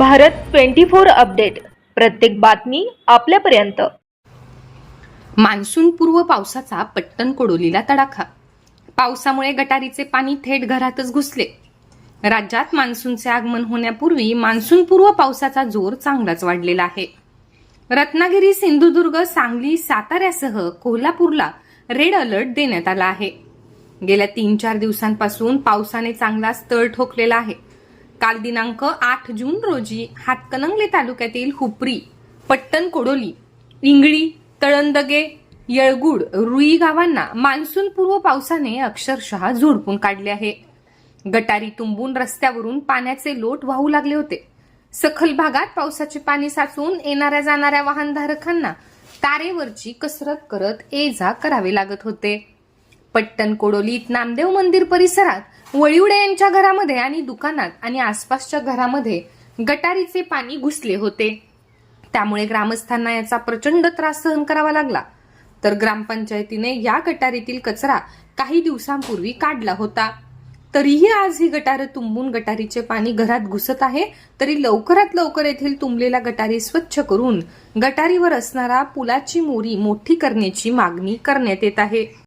Bharat twenty four update. प्रत्येक बातमी आपल्यापर्यंत. मान्सूनपूर्व पावसाचा पट्टण कोडोलीला तडाखा. पावसामुळे गटारीचे पाणी थेट घरातच घुसले. राज्यात मान्सूनचे आगमन होण्यापूर्वी मान्सूनपूर्व पावसाचा जोर चांगलाच वाढलेला आहे. रत्नागिरी सिंधुदुर्ग सांगली साताऱ्यासह कोल्हापूरला रेड अलर्ट देण्यात आला आहे. गेल्या तीन चार दिवसांपासून पावसाने चांगलाच तळ ठोकलेला आहे. काल दिनांक आठ जून रोजी हातकणंगले तालुक्यातील हुपरी पट्टण कोडोली इंगळी तळंदगे येळगुड रुई गावांना मान्सून पूर्व पावसाने अक्षरशः झोडपून काढले आहे. गटारी तुंबून रस्त्यावरून पाण्याचे लोट वाहू लागले होते. सखल भागात पावसाचे पाणी साचून येणाऱ्या जाणाऱ्या वाहनधारकांना तारेवरची कसरत करत ये जा करावे लागत होते. पट्टण कोडोलीत नामदेव मंदिर परिसरात वळिवडे यांच्या घरामध्ये आणि दुकानात आणि आसपासच्या घरामध्ये गटारीचे पाणी घुसले होते. त्यामुळे ग्रामस्थांना याचा प्रचंड त्रास सहन करावा लागला. तर ग्रामपंचायतीने या गटारीतील कचरा काही दिवसांपूर्वी काढला होता. तरीही आज ही गटारं तुंबून गटारीचे पाणी घरात घुसत आहे तरी लवकरात लवकर येथील तुंबलेला गटारी स्वच्छ करून गटारीवर असणारा पुलाची मोरी मोठी करण्याची मागणी करण्यात येत आहे.